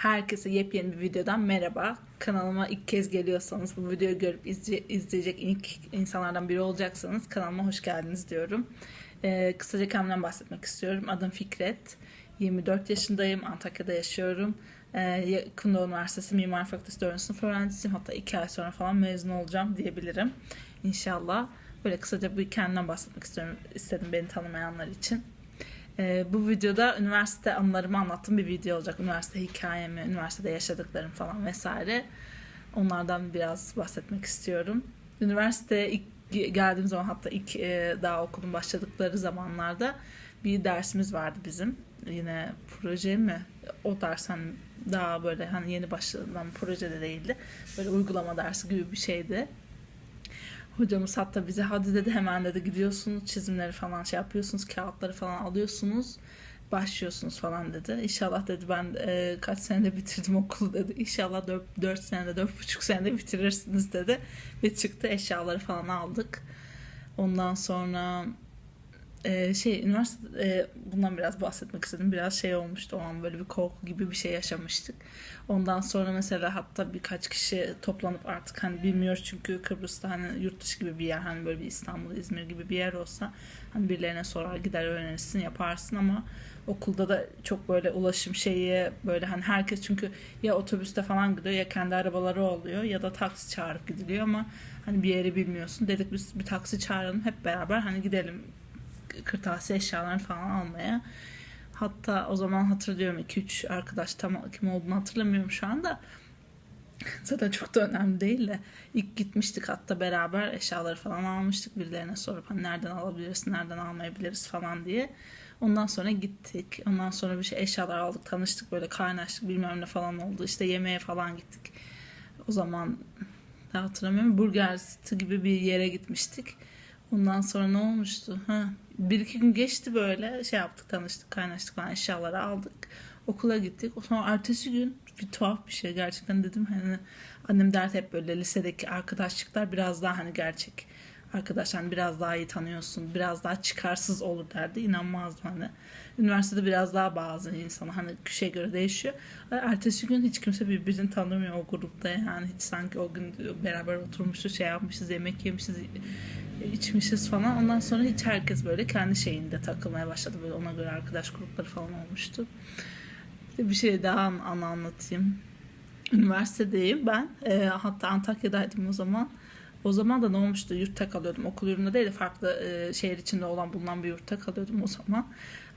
Herkese yepyeni bir videodan merhaba. Kanalıma ilk kez geliyorsanız, bu videoyu görüp izle- izleyecek ilk insanlardan biri olacaksanız kanalıma hoş geldiniz diyorum. Ee, kısaca kendimden bahsetmek istiyorum. Adım Fikret. 24 yaşındayım. Antakya'da yaşıyorum. Ee, Yakında Üniversitesi Mimar Fakültesi 4. sınıf öğrencisiyim. Hatta 2 ay sonra falan mezun olacağım diyebilirim. İnşallah. Böyle kısaca bir kendimden bahsetmek istiyorum, istedim beni tanımayanlar için. Ee, bu videoda üniversite anılarımı anlattığım bir video olacak. Üniversite hikayemi, üniversitede yaşadıklarım falan vesaire. Onlardan biraz bahsetmek istiyorum. Üniversiteye ilk ge- geldiğim zaman hatta ilk e, daha okulun başladıkları zamanlarda bir dersimiz vardı bizim. Yine proje mi? O ders hani daha böyle hani yeni başlanan proje de değildi. Böyle uygulama dersi gibi bir şeydi. Hocamız hatta bize hadi dedi hemen dedi gidiyorsunuz çizimleri falan şey yapıyorsunuz kağıtları falan alıyorsunuz başlıyorsunuz falan dedi. İnşallah dedi ben e, kaç senede bitirdim okulu dedi. İnşallah 4, 4 senede 4,5 senede bitirirsiniz dedi. Ve çıktı eşyaları falan aldık. Ondan sonra e, şey üniversite e, bundan biraz bahsetmek istedim. Biraz şey olmuştu o an böyle bir korku gibi bir şey yaşamıştık. Ondan sonra mesela hatta birkaç kişi toplanıp artık hani bilmiyoruz çünkü Kıbrıs'ta hani yurt dışı gibi bir yer hani böyle bir İstanbul, İzmir gibi bir yer olsa hani birilerine sorar gider öğrenirsin yaparsın ama okulda da çok böyle ulaşım şeyi böyle hani herkes çünkü ya otobüste falan gidiyor ya kendi arabaları oluyor ya da taksi çağırıp gidiliyor ama hani bir yeri bilmiyorsun. Dedik biz bir taksi çağıralım hep beraber hani gidelim kırtasiye eşyalarını falan almaya. Hatta o zaman hatırlıyorum 2-3 arkadaş tam kim olduğunu hatırlamıyorum şu anda. Zaten çok da önemli değil de ilk gitmiştik hatta beraber eşyaları falan almıştık birilerine sorup hani nereden alabiliriz nereden almayabiliriz falan diye. Ondan sonra gittik. Ondan sonra bir şey eşyalar aldık tanıştık böyle kaynaştık bilmem ne falan oldu. İşte yemeğe falan gittik. O zaman hatırlamıyorum. Burger gibi bir yere gitmiştik. Ondan sonra ne olmuştu? Ha, bir iki gün geçti böyle şey yaptık tanıştık kaynaştık falan eşyaları aldık. Okula gittik. Sonra ertesi gün bir tuhaf bir şey gerçekten dedim hani annem derdi hep böyle lisedeki arkadaşlıklar biraz daha hani gerçek arkadaşlar hani biraz daha iyi tanıyorsun biraz daha çıkarsız olur derdi inanmazdım hani üniversitede biraz daha bazı insana hani kişiye göre değişiyor ertesi gün hiç kimse birbirini tanımıyor o grupta yani hiç sanki o gün beraber oturmuşuz şey yapmışız yemek yemişiz içmişiz falan. Ondan sonra hiç herkes böyle kendi şeyinde takılmaya başladı. Böyle ona göre arkadaş grupları falan olmuştu. Bir şey daha an anlatayım. Üniversitedeyim ben. E, hatta Antakya'daydım o zaman. O zaman da ne olmuştu? Yurtta kalıyordum. Okul yurdunda değil de farklı e, şehir içinde olan bulunan bir yurtta kalıyordum o zaman.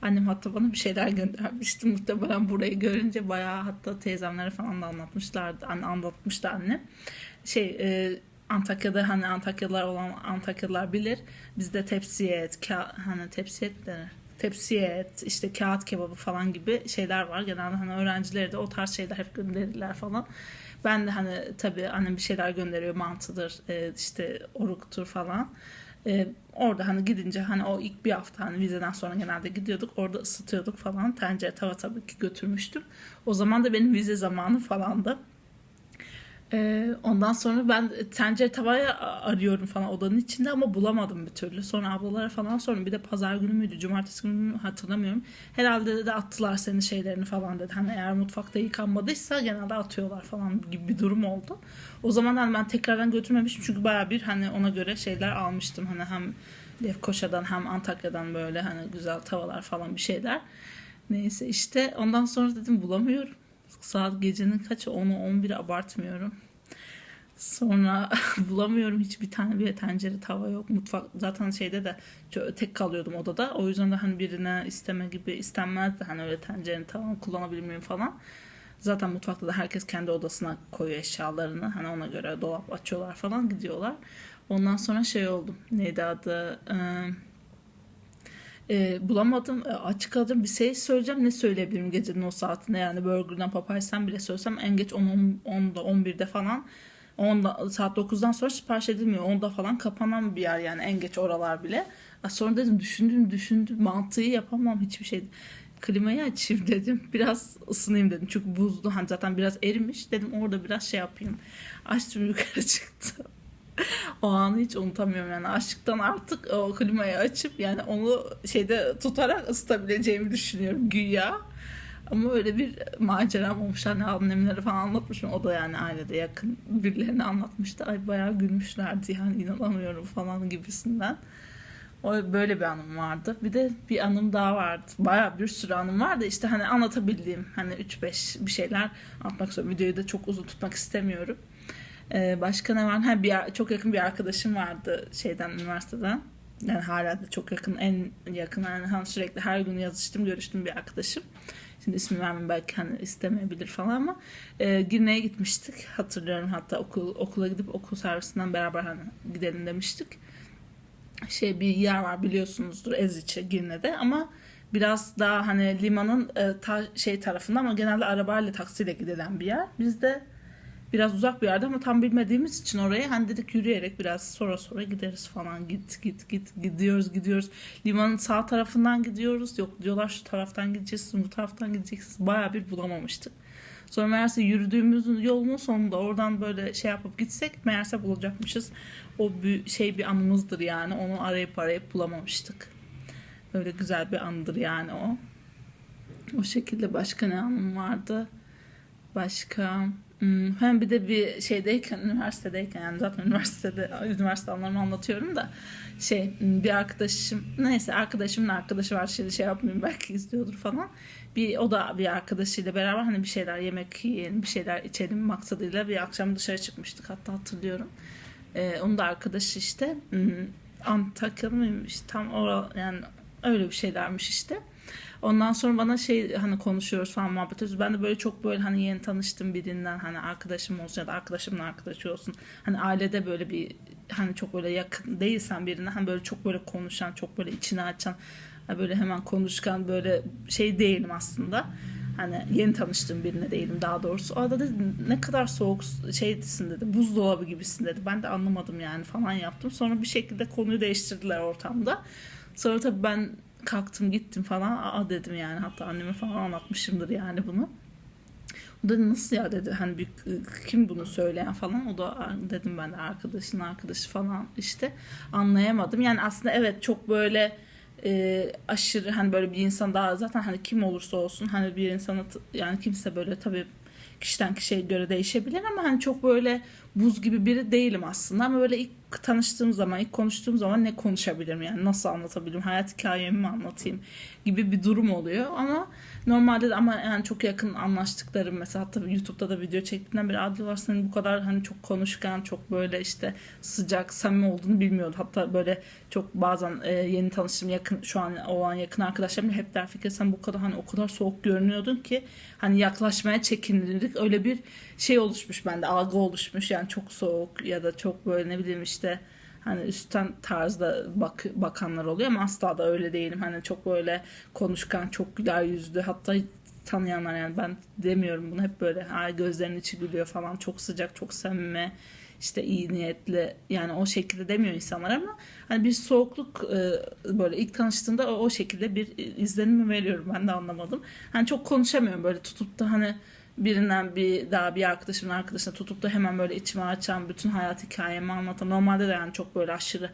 Annem hatta bana bir şeyler göndermişti. Muhtemelen burayı görünce bayağı hatta teyzemlere falan da anlatmışlardı. Anne anlatmıştı anne. Şey e, Antakya'da hani Antakyalılar olan Antakyalılar bilir. Bizde tepsiye et, ka- hani tepsiye et denir. Tepsiye et, işte kağıt kebabı falan gibi şeyler var. Genelde hani öğrencilere de o tarz şeyler hep gönderirler falan. Ben de hani tabii annem bir şeyler gönderiyor mantıdır, e, işte oruktur falan. E, orada hani gidince hani o ilk bir hafta hani vizeden sonra genelde gidiyorduk. Orada ısıtıyorduk falan. Tencere tava tabii ki götürmüştüm. O zaman da benim vize zamanı falandı. Ee, ondan sonra ben tencere tavaya arıyorum falan odanın içinde ama bulamadım bir türlü. Sonra ablalara falan sordum. Bir de pazar günü müydü, cumartesi günü mü hatırlamıyorum. Herhalde de attılar senin şeylerini falan dedi. Hani eğer mutfakta yıkanmadıysa genelde atıyorlar falan gibi bir durum oldu. O zaman hani ben tekrardan götürmemiştim çünkü baya bir hani ona göre şeyler almıştım. Hani hem Lefkoşa'dan hem Antakya'dan böyle hani güzel tavalar falan bir şeyler. Neyse işte ondan sonra dedim bulamıyorum. Saat gecenin kaçı 10'u 11 abartmıyorum. Sonra bulamıyorum hiçbir tane bir tencere tava yok. Mutfak zaten şeyde de tek kalıyordum odada. O yüzden de hani birine isteme gibi istenmezdi. Hani öyle tencerenin tavanı kullanabilir miyim falan. Zaten mutfakta da herkes kendi odasına koyuyor eşyalarını. Hani ona göre dolap açıyorlar falan gidiyorlar. Ondan sonra şey oldu. Neydi adı? Ee, e, bulamadım. E, açık kalacağım. Bir şey söyleyeceğim. Ne söyleyebilirim gecenin o saatinde? Yani Burger'dan Popeyes'ten bile söylesem en geç 10, 10'da 11'de falan 10'da, saat 9'dan sonra sipariş edilmiyor. 10'da falan kapanan bir yer yani en geç oralar bile. Sonra dedim düşündüm düşündüm mantığı yapamam hiçbir şey. Klimayı açayım dedim. Biraz ısınayım dedim. Çünkü buzlu hani zaten biraz erimiş. Dedim orada biraz şey yapayım. Açtım yukarı çıktım. o anı hiç unutamıyorum yani açlıktan artık o klimayı açıp yani onu şeyde tutarak ısıtabileceğimi düşünüyorum güya. Ama öyle bir maceram olmuş. Hani annemlere falan anlatmışım. O da yani ailede yakın birilerine anlatmıştı. Ay bayağı gülmüşlerdi yani inanamıyorum falan gibisinden. O böyle bir anım vardı. Bir de bir anım daha vardı. Bayağı bir sürü anım vardı. İşte hani anlatabildiğim hani 3-5 bir şeyler anlatmak istiyorum. Videoyu da çok uzun tutmak istemiyorum. Ee, başka ne var? Ha, bir, çok yakın bir arkadaşım vardı şeyden üniversiteden. Yani hala da çok yakın, en yakın yani hani sürekli her gün yazıştım, görüştüm bir arkadaşım. Şimdi ismi vermem belki hani istemeyebilir falan ama e, Girne'ye gitmiştik. Hatırlıyorum hatta okul okula gidip okul servisinden beraber hani gidelim demiştik. Şey bir yer var biliyorsunuzdur Eziç'e Girne'de ama biraz daha hani limanın e, ta, şey tarafında ama genelde arabayla taksiyle gidilen bir yer. Biz de biraz uzak bir yerde ama tam bilmediğimiz için oraya hani dedik yürüyerek biraz sonra sonra gideriz falan. Git git git gidiyoruz gidiyoruz. Limanın sağ tarafından gidiyoruz. Yok diyorlar şu taraftan gideceğiz bu taraftan gideceksiniz. Baya bir bulamamıştık. Sonra meğerse yürüdüğümüz yolun sonunda oradan böyle şey yapıp gitsek meğerse bulacakmışız. O bir şey bir anımızdır yani. Onu arayıp arayıp bulamamıştık. Öyle güzel bir anıdır yani o. O şekilde başka ne anım vardı? Başka Hmm, hem bir de bir şeydeyken, üniversitedeyken yani zaten üniversitede, üniversite anlarımı anlatıyorum da şey bir arkadaşım, neyse arkadaşımın arkadaşı var şimdi şey yapmayayım belki izliyordur falan. Bir, o da bir arkadaşıyla beraber hani bir şeyler yemek yiyelim, bir şeyler içelim maksadıyla bir akşam dışarı çıkmıştık hatta hatırlıyorum. Ee, onun da arkadaşı işte hmm, Antakyalı mıymış tam oral yani öyle bir şeylermiş işte. Ondan sonra bana şey hani konuşuyoruz falan muhabbet ediyoruz. Ben de böyle çok böyle hani yeni tanıştığım birinden hani arkadaşım olsun ya da arkadaşımın arkadaşı olsun. Hani ailede böyle bir hani çok böyle yakın değilsen birine hani böyle çok böyle konuşan, çok böyle içini açan hani böyle hemen konuşkan böyle şey değilim aslında. Hani yeni tanıştığım birine değilim daha doğrusu. O da dedi ne kadar soğuk şeysin dedi. Buzdolabı gibisin dedi. Ben de anlamadım yani falan yaptım. Sonra bir şekilde konuyu değiştirdiler ortamda. Sonra tabii ben kalktım gittim falan. Aa dedim yani hatta anneme falan anlatmışımdır yani bunu. O da nasıl ya dedi hani bir, kim bunu söyleyen falan o da dedim ben de arkadaşın arkadaşı falan işte anlayamadım. Yani aslında evet çok böyle e, aşırı hani böyle bir insan daha zaten hani kim olursa olsun hani bir insana yani kimse böyle tabii kişiden kişiye göre değişebilir ama hani çok böyle buz gibi biri değilim aslında. Ama böyle ilk tanıştığım zaman, ilk konuştuğum zaman ne konuşabilirim yani nasıl anlatabilirim, hayat hikayemi mi anlatayım gibi bir durum oluyor. Ama normalde de ama yani çok yakın anlaştıklarım mesela hatta YouTube'da da video çektiğimden beri Adil var senin bu kadar hani çok konuşkan, çok böyle işte sıcak, samimi olduğunu bilmiyordu. Hatta böyle çok bazen e, yeni tanıştığım yakın şu an olan yakın arkadaşlarım hep der Fikir sen bu kadar hani o kadar soğuk görünüyordun ki hani yaklaşmaya çekinirdik. Öyle bir şey oluşmuş bende algı oluşmuş yani çok soğuk ya da çok böyle ne bileyim işte hani üstten tarzda bak, bakanlar oluyor ama asla da öyle değilim. Hani çok böyle konuşkan, çok güler yüzlü. Hatta tanıyanlar yani ben demiyorum bunu. Hep böyle ha, gözlerinin içi gülüyor falan. Çok sıcak, çok samimi işte iyi niyetli. Yani o şekilde demiyor insanlar ama hani bir soğukluk e, böyle ilk tanıştığında o, o şekilde bir izlenimi veriyorum. Ben de anlamadım. Hani çok konuşamıyorum böyle tutup da hani birinden bir daha bir arkadaşımın arkadaşına tutup da hemen böyle içime açan bütün hayat hikayemi anlatan normalde de yani çok böyle aşırı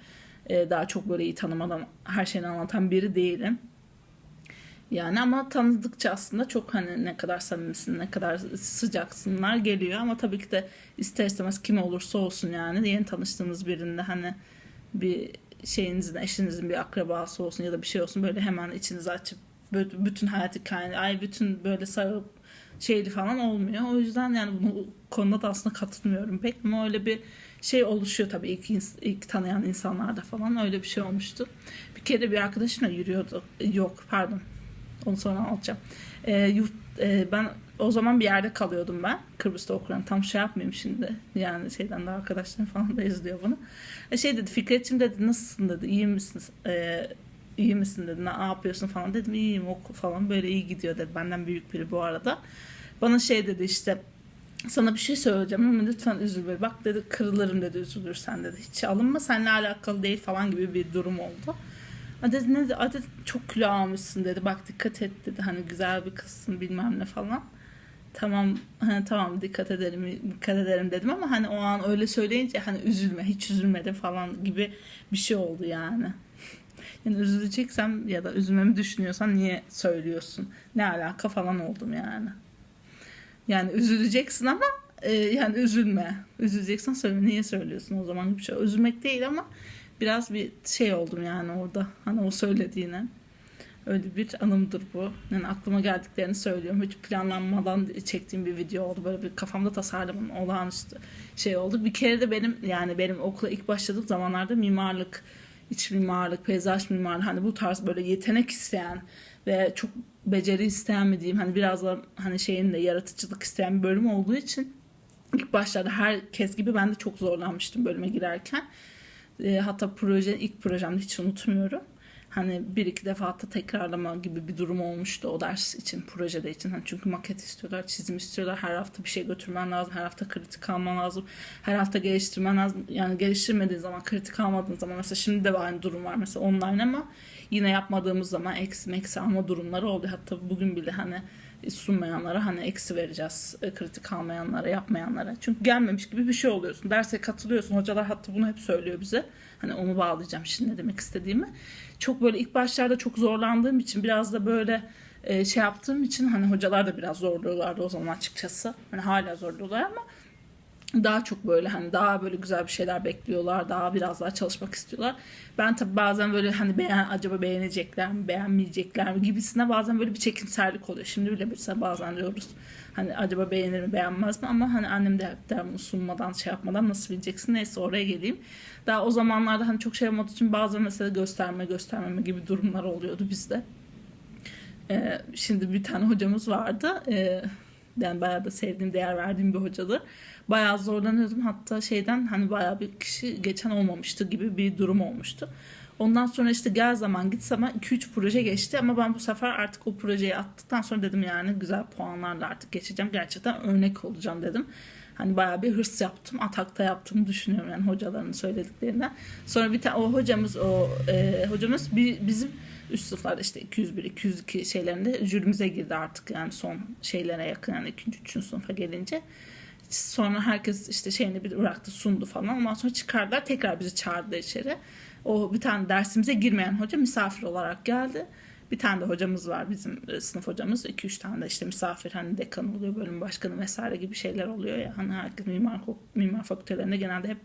e, daha çok böyle iyi tanımadan her şeyini anlatan biri değilim. Yani ama tanıdıkça aslında çok hani ne kadar samimisin, ne kadar sıcaksınlar geliyor. Ama tabii ki de ister istemez kim olursa olsun yani yeni tanıştığınız birinde hani bir şeyinizin, eşinizin bir akrabası olsun ya da bir şey olsun böyle hemen içinizi açıp bütün hayat hikayeni, ay bütün böyle sarıp şeyli falan olmuyor. O yüzden yani bu konuda da aslında katılmıyorum pek ama öyle bir şey oluşuyor tabii ilk, ilk tanıyan insanlarda falan öyle bir şey olmuştu. Bir kere bir arkadaşımla yürüyordu. Yok pardon. Onu sonra alacağım. E, yurt, e, ben o zaman bir yerde kalıyordum ben. Kıbrıs'ta okuyorum. Tam şey yapmayayım şimdi. Yani şeyden de arkadaşlarım falan da izliyor bunu. E, şey dedi Fikret'ciğim dedi nasılsın dedi. İyi misin? E, iyi misin dedi. Ne yapıyorsun falan dedim. iyiyim oku falan böyle iyi gidiyor dedi. Benden büyük biri bu arada. Bana şey dedi işte sana bir şey söyleyeceğim ama lütfen üzülme. Bak dedi kırılırım dedi üzülürsen dedi. Hiç alınma seninle alakalı değil falan gibi bir durum oldu. Dedi ne dedi? Dedi çok kilo almışsın dedi. Bak dikkat et dedi. Hani güzel bir kızsın bilmem ne falan. Tamam hani tamam dikkat ederim dikkat ederim dedim ama hani o an öyle söyleyince hani üzülme hiç üzülmedi falan gibi bir şey oldu yani. Yani üzüleceksem ya da üzülmemi düşünüyorsan niye söylüyorsun? Ne alaka falan oldum yani. Yani üzüleceksin ama e, yani üzülme. Üzüleceksen söyle. Niye söylüyorsun o zaman bir şey. Üzülmek değil ama biraz bir şey oldum yani orada. Hani o söylediğine. Öyle bir anımdır bu. Yani aklıma geldiklerini söylüyorum. Hiç planlanmadan çektiğim bir video oldu. Böyle bir kafamda tasarlamın olağanüstü şey oldu. Bir kere de benim yani benim okula ilk başladığım zamanlarda mimarlık, iç mimarlık, peyzaj mimarlığı hani bu tarz böyle yetenek isteyen ve çok beceri isteyen mi diyeyim hani biraz da hani şeyin de yaratıcılık isteyen bir bölüm olduğu için ilk başlarda herkes gibi ben de çok zorlanmıştım bölüme girerken. E, hatta proje ilk projemde hiç unutmuyorum. Hani bir iki defa hatta tekrarlama gibi bir durum olmuştu o ders için, projede için. Hani çünkü maket istiyorlar, çizim istiyorlar. Her hafta bir şey götürmen lazım. Her hafta kritik alman lazım. Her hafta geliştirmen lazım. Yani geliştirmediğin zaman, kritik almadığın zaman mesela şimdi de aynı durum var mesela online ama yine yapmadığımız zaman eksi eksi alma durumları oldu. Hatta bugün bile hani sunmayanlara hani eksi vereceğiz e, kritik almayanlara yapmayanlara çünkü gelmemiş gibi bir şey oluyorsun derse katılıyorsun hocalar hatta bunu hep söylüyor bize hani onu bağlayacağım şimdi ne demek istediğimi çok böyle ilk başlarda çok zorlandığım için biraz da böyle e, şey yaptığım için hani hocalar da biraz zorluyorlardı o zaman açıkçası hani hala zorluyorlar ama daha çok böyle hani daha böyle güzel bir şeyler bekliyorlar. Daha biraz daha çalışmak istiyorlar. Ben tabii bazen böyle hani beğen acaba beğenecekler mi, beğenmeyecekler mi gibisine bazen böyle bir çekimserlik oluyor. Şimdi bile mesela bazen diyoruz hani acaba beğenir mi, beğenmez mi ama hani annem de hep der bunu sunmadan şey yapmadan nasıl bileceksin? Neyse oraya geleyim. Daha o zamanlarda hani çok şey olmadığı için bazen mesela gösterme göstermeme gibi durumlar oluyordu bizde. Ee, şimdi bir tane hocamız vardı. Ee, yani bayağı da sevdiğim, değer verdiğim bir hocadır. Bayağı zorlanıyordum. Hatta şeyden hani bayağı bir kişi geçen olmamıştı gibi bir durum olmuştu. Ondan sonra işte gel zaman git zaman 2-3 proje geçti ama ben bu sefer artık o projeyi attıktan sonra dedim yani güzel puanlarla artık geçeceğim. Gerçekten örnek olacağım dedim. Hani bayağı bir hırs yaptım. Atakta yaptığımı düşünüyorum yani hocaların söylediklerinden. Sonra bir tane o hocamız o e, hocamız bir, bizim üst sınıflarda işte 201 202 şeylerinde jürimize girdi artık yani son şeylere yakın yani 2. 3. sınıfa gelince. Sonra herkes işte şeyini bir bıraktı sundu falan. Ondan sonra çıkardılar tekrar bizi çağırdı içeri. O bir tane dersimize girmeyen hoca misafir olarak geldi. Bir tane de hocamız var bizim e, sınıf hocamız. 2-3 tane de işte misafir hani dekan oluyor, bölüm başkanı vesaire gibi şeyler oluyor ya. Hani herkes mimar, mimar fakültelerinde genelde hep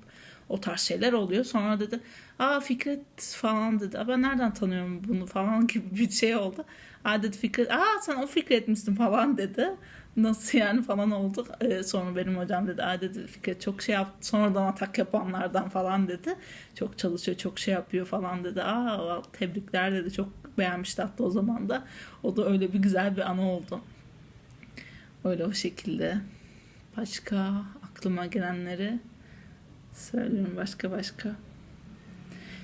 o tarz şeyler oluyor. Sonra dedi aa Fikret falan dedi. Ben nereden tanıyorum bunu falan gibi bir şey oldu. Aa dedi Fikret aa sen o Fikret misin falan dedi. Nasıl yani falan oldu. Ee, sonra benim hocam dedi aa dedi Fikret çok şey yaptı. Sonradan atak yapanlardan falan dedi. Çok çalışıyor çok şey yapıyor falan dedi. Aa tebrikler dedi. Çok beğenmişti hatta o zaman da. O da öyle bir güzel bir anı oldu. Öyle o şekilde. Başka aklıma gelenleri söylüyorum başka başka.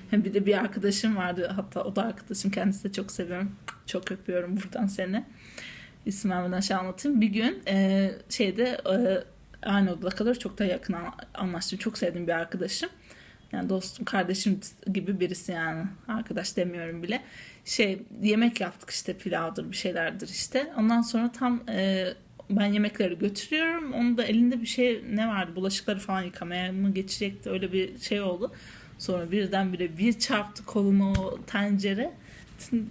Hem bir de bir arkadaşım vardı hatta o da arkadaşım kendisi de çok seviyorum. Çok öpüyorum buradan seni. İsim vermeden şey anlatayım. Bir gün e, şeyde e, aynı odada kalır çok da yakın anlaştım. Çok sevdiğim bir arkadaşım. Yani dostum, kardeşim gibi birisi yani. Arkadaş demiyorum bile. Şey yemek yaptık işte pilavdır bir şeylerdir işte. Ondan sonra tam e, ben yemekleri götürüyorum. Onun da elinde bir şey ne vardı? Bulaşıkları falan yıkamaya mı geçecekti? Öyle bir şey oldu. Sonra birdenbire bir çarptı kolunu o tencere.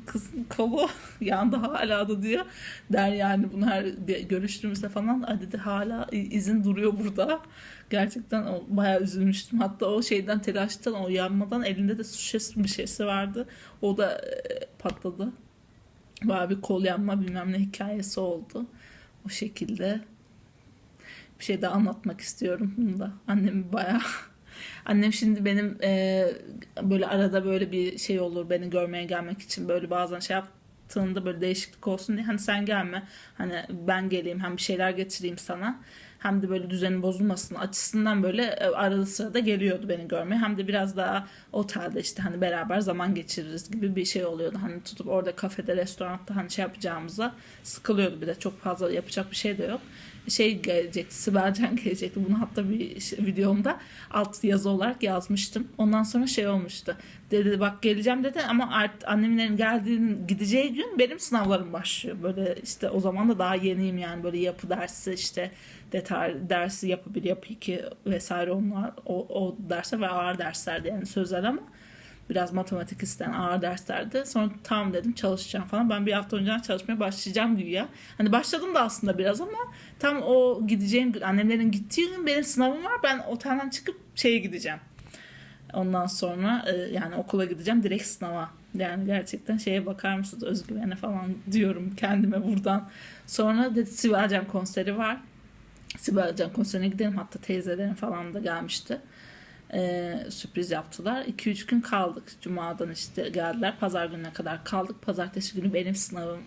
Kızın kolu yandı hala da diyor. Der yani bunu her görüştüğümüzde falan dedi hala izin duruyor burada. Gerçekten o, bayağı üzülmüştüm. Hatta o şeyden telaştan o yanmadan elinde de su şişesi bir şeysi vardı. O da e, patladı. Bayağı bir kol yanma bilmem ne hikayesi oldu. O şekilde bir şey daha anlatmak istiyorum bunu da. Annem bayağı Annem şimdi benim e, böyle arada böyle bir şey olur beni görmeye gelmek için. Böyle bazen şey yaptığında böyle değişiklik olsun diye. Hani sen gelme hani ben geleyim hem bir şeyler getireyim sana. Hem de böyle düzenin bozulmasın açısından böyle e, arada sırada geliyordu beni görmeye. Hem de biraz daha otelde işte hani beraber zaman geçiririz gibi bir şey oluyordu. Hani tutup orada kafede, restoranda hani şey yapacağımıza sıkılıyordu. Bir de çok fazla yapacak bir şey de yok şey gelecekti, Sibelcan gelecekti. Bunu hatta bir videomda alt yazı olarak yazmıştım. Ondan sonra şey olmuştu. Dedi bak geleceğim dedi ama annemlerin geldiğinin gideceği gün benim sınavlarım başlıyor. Böyle işte o zaman da daha yeniyim yani böyle yapı dersi işte detay dersi yapı bir yapı iki vesaire onlar o, o derse ve ağır derslerdi yani sözel ama Biraz matematik isteyen ağır derslerde. Sonra tamam dedim çalışacağım falan. Ben bir hafta önceden çalışmaya başlayacağım güya. Hani başladım da aslında biraz ama tam o gideceğim gün annemlerin gittiği gün benim sınavım var. Ben otelden çıkıp şeye gideceğim. Ondan sonra e, yani okula gideceğim direkt sınava. Yani gerçekten şeye bakar mısınız özgüvene falan diyorum kendime buradan. Sonra dedi Sibel Can konseri var. Sibel Can konserine gidelim hatta teyzelerin falan da gelmişti. Ee, sürpriz yaptılar. 2-3 gün kaldık. Cuma'dan işte geldiler. Pazar gününe kadar kaldık. Pazartesi günü benim sınavım.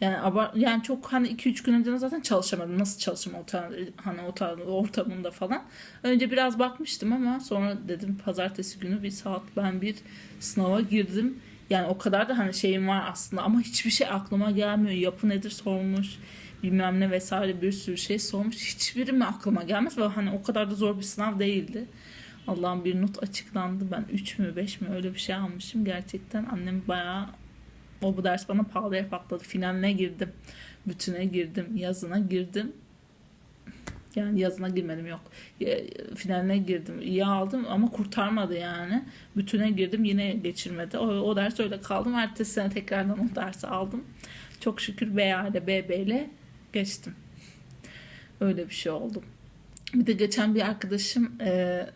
Yani abar yani çok hani 2-3 gün önce zaten çalışamadım. Nasıl çalışayım otel hani otel ortamında falan. Önce biraz bakmıştım ama sonra dedim pazartesi günü bir saat ben bir sınava girdim. Yani o kadar da hani şeyim var aslında ama hiçbir şey aklıma gelmiyor. Yapı nedir sormuş bilmem ne vesaire bir sürü şey sormuş. Hiçbiri mi aklıma gelmez ve hani o kadar da zor bir sınav değildi. Allah'ım bir not açıklandı. Ben 3 mü 5 mi öyle bir şey almışım. Gerçekten annem bayağı o bu ders bana pahalıya patladı. Finaline girdim. Bütüne girdim. Yazına girdim. Yani yazına girmedim yok. Finaline girdim. İyi aldım ama kurtarmadı yani. Bütüne girdim yine geçirmedi. O, o ders öyle kaldım. Ertesi sene tekrardan o dersi aldım. Çok şükür BA ile BB ile geçtim. Öyle bir şey oldu. Bir de geçen bir arkadaşım e,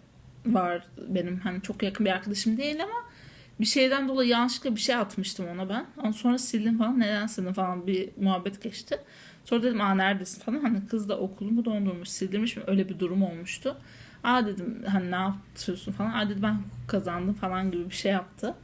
var benim hani çok yakın bir arkadaşım değil ama bir şeyden dolayı yanlışlıkla bir şey atmıştım ona ben. Ondan sonra sildim falan neden sildin falan bir muhabbet geçti. Sonra dedim aa neredesin falan hani kız da okulumu dondurmuş sildirmiş mi öyle bir durum olmuştu. Aa dedim hani ne yapıyorsun falan. Aa dedi ben kazandım falan gibi bir şey yaptı.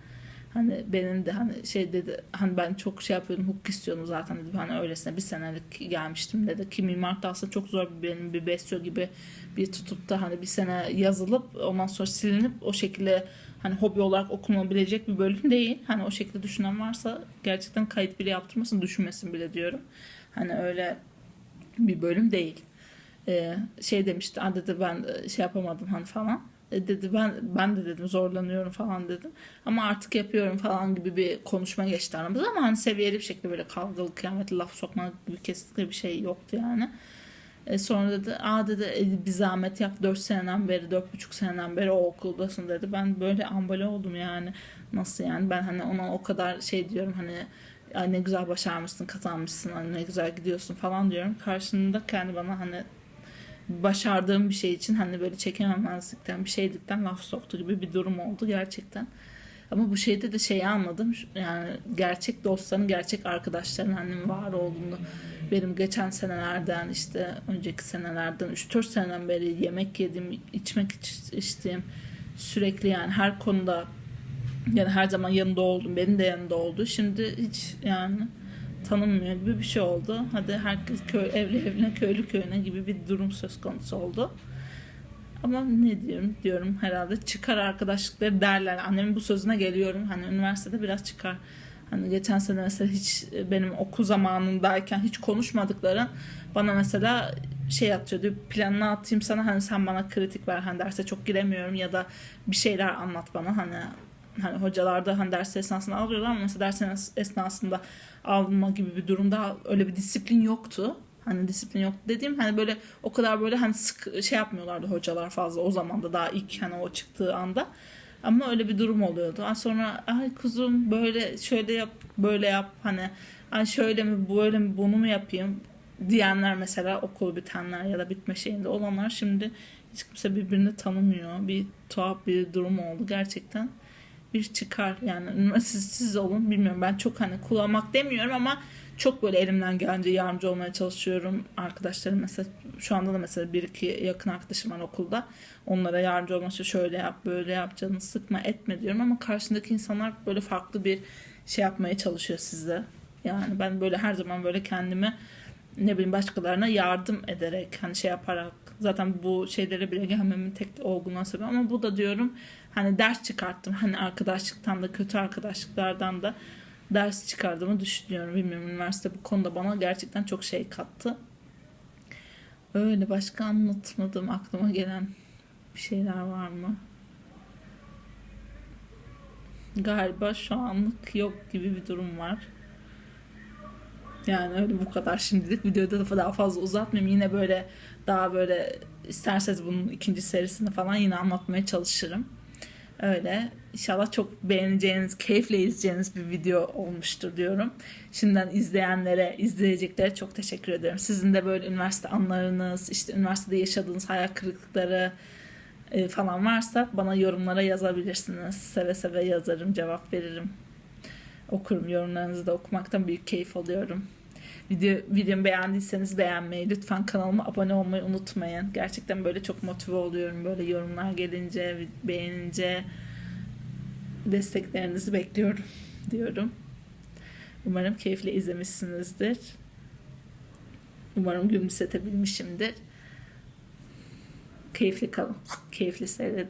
Hani benim de hani şey dedi hani ben çok şey yapıyordum hukuk istiyordum zaten dedi hani öylesine bir senelik gelmiştim dedi ki mimarda aslında çok zor bir benim bir besyo gibi bir tutup da hani bir sene yazılıp ondan sonra silinip o şekilde hani hobi olarak okunabilecek bir bölüm değil. Hani o şekilde düşünen varsa gerçekten kayıt bile yaptırmasın düşünmesin bile diyorum. Hani öyle bir bölüm değil. Ee, şey demişti dedi ben şey yapamadım hani falan. E, dedi ben ben de dedim zorlanıyorum falan dedim. Ama artık yapıyorum falan gibi bir konuşma geçti aramızda ama hani seviyeli bir şekilde böyle kavgalı kıyametli laf sokma gibi kesinlikle bir şey yoktu yani. E sonra dedi aa dedi e, bir zahmet yap 4 seneden beri 4,5 seneden beri o okuldasın dedi. Ben böyle ambale oldum yani. Nasıl yani ben hani ona o kadar şey diyorum hani Ay ne güzel başarmışsın kazanmışsın hani ne güzel gidiyorsun falan diyorum. Karşında kendi bana hani başardığım bir şey için hani böyle çekememezlikten bir şeydikten laf soktu gibi bir durum oldu gerçekten. Ama bu şeyde de şeyi anladım. Yani gerçek dostların, gerçek arkadaşların hani var olduğunu benim geçen senelerden işte önceki senelerden 3-4 seneden beri yemek yedim, içmek içtiğim sürekli yani her konuda yani her zaman yanında oldum. Benim de yanında oldu. Şimdi hiç yani tanınmıyor gibi bir şey oldu. Hadi herkes köy, evli evine, köylü köyüne gibi bir durum söz konusu oldu. Ama ne diyorum diyorum herhalde çıkar arkadaşlıkları derler. Annemin bu sözüne geliyorum. Hani üniversitede biraz çıkar. Hani geçen sene mesela hiç benim okul zamanındayken hiç konuşmadıkları bana mesela şey atıyordu planını atayım sana hani sen bana kritik ver hani derse çok giremiyorum ya da bir şeyler anlat bana hani hani hocalar da hani ders esnasında alıyorlar ama mesela ders esnasında alma gibi bir durumda öyle bir disiplin yoktu. Hani disiplin yok dediğim hani böyle o kadar böyle hani sık şey yapmıyorlardı hocalar fazla o zaman da daha ilk hani o çıktığı anda. Ama öyle bir durum oluyordu. Ondan sonra ay kuzum böyle şöyle yap böyle yap hani ay şöyle mi böyle mi bunu mu yapayım diyenler mesela okulu bitenler ya da bitme şeyinde olanlar şimdi hiç kimse birbirini tanımıyor. Bir tuhaf bir durum oldu gerçekten bir çıkar. Yani siz olun bilmiyorum. Ben çok hani kullanmak demiyorum ama çok böyle elimden gelince yardımcı olmaya çalışıyorum. Arkadaşlarım mesela şu anda da mesela bir iki yakın arkadaşım var okulda. Onlara yardımcı olmak için şöyle yap böyle yap canını sıkma etme diyorum ama karşındaki insanlar böyle farklı bir şey yapmaya çalışıyor size. Yani ben böyle her zaman böyle kendimi ne bileyim başkalarına yardım ederek hani şey yaparak zaten bu şeylere bile gelmemin tek olgunluğa sebep ama bu da diyorum hani ders çıkarttım. Hani arkadaşlıktan da kötü arkadaşlıklardan da ders çıkardığımı düşünüyorum. Bilmiyorum üniversite bu konuda bana gerçekten çok şey kattı. Öyle başka anlatmadığım aklıma gelen bir şeyler var mı? Galiba şu anlık yok gibi bir durum var. Yani öyle bu kadar şimdilik. Videoda da daha fazla uzatmayayım. Yine böyle daha böyle isterseniz bunun ikinci serisini falan yine anlatmaya çalışırım. Öyle. İnşallah çok beğeneceğiniz, keyifle izleyeceğiniz bir video olmuştur diyorum. Şimdiden izleyenlere, izleyeceklere çok teşekkür ederim. Sizin de böyle üniversite anlarınız, işte üniversitede yaşadığınız hayal kırıklıkları e, falan varsa bana yorumlara yazabilirsiniz. Seve seve yazarım, cevap veririm. Okurum. Yorumlarınızı da okumaktan büyük keyif alıyorum. Video, videomu beğendiyseniz beğenmeyi, lütfen kanalıma abone olmayı unutmayın. Gerçekten böyle çok motive oluyorum. Böyle yorumlar gelince, beğenince desteklerinizi bekliyorum diyorum. Umarım keyifle izlemişsinizdir. Umarım gülümsetebilmişimdir. Keyifli kalın. Keyifli seyredin.